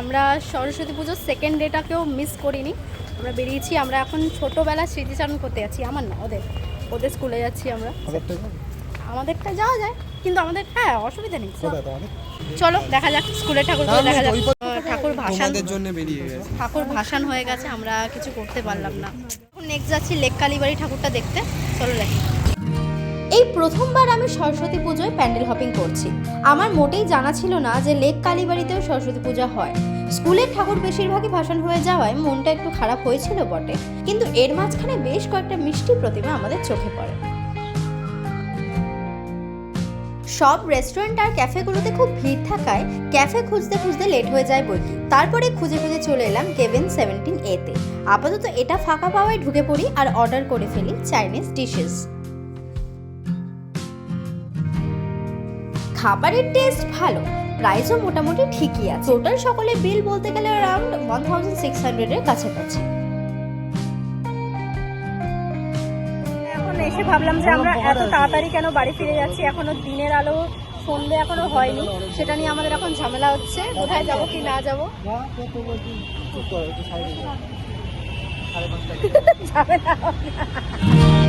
আমরা সরস্বতী পুজোর second ডেটাকেও miss করিনি। আমরা বেরিয়েছি আমরা এখন ছোটোবেলা স্মৃতিচারণ করতে যাচ্ছি। আমার না ওদের ওদের স্কুলে যাচ্ছি আমরা। আমাদেরটা যাওয়া যায় কিন্তু আমাদের হ্যাঁ অসুবিধা নেই। চলো দেখা যাক স্কুলের ঠাকুরগুলো দেখা যাক। ঠাকুর ভাসান জন্য বেরিয়ে গেছে। ঠাকুর ভাসান হয়ে গেছে আমরা কিছু করতে পারলাম না। এখন নেক্সট যাচ্ছি লেক কালীবাড়ি ঠাকুরটা দেখতে। চলো দেখি। এই প্রথমবার আমি সরস্বতী পুজোয় প্যান্ডেল হপিং করছি। আমার মোটেই জানা ছিল না যে লেক কালীবাড়িতেও সরস্বতী পূজা হয়। স্কুলের ঠাকুর বেশিরভাগই ভাসান হয়ে যাওয়ায় মনটা একটু খারাপ হয়েছিল বটে। কিন্তু এর মাঝখানে বেশ কয়েকটা মিষ্টি প্রতিমা আমাদের চোখে পড়ে। সব রেস্টুরেন্ট আর ক্যাফেগুলোতে খুব ভিড় থাকায় ক্যাফে খুঁজতে খুঁজতে লেট হয়ে যায় বই। তারপরে খুঁজে খুঁজে চলে এলাম কেভেন সেভেন্টিন এতে আপাতত এটা ফাঁকা পাওয়ায় ঢুকে পড়ি আর অর্ডার করে ফেলি চাইনিজ ডিশেস। খাবারের টেস্ট ভালো প্রাইসও মোটামুটি ঠিকই আছে। টোটাল সকলে বিল বলতে গেলে অ্যারাউন্ড ওয়ান থাউজেন্ড সিক্স হান্ড্রেডের কাছাকাছি। এখন এসে ভাবলাম যে আমরা এত তাড়াতাড়ি কেন বাড়ি ফিরে যাচ্ছি? এখনও দিনের আলো সন্ধে এখনও হয়নি। সেটা নিয়ে আমাদের এখন ঝামেলা হচ্ছে। কোথায় যাব কি না যাব? ঝামেলা।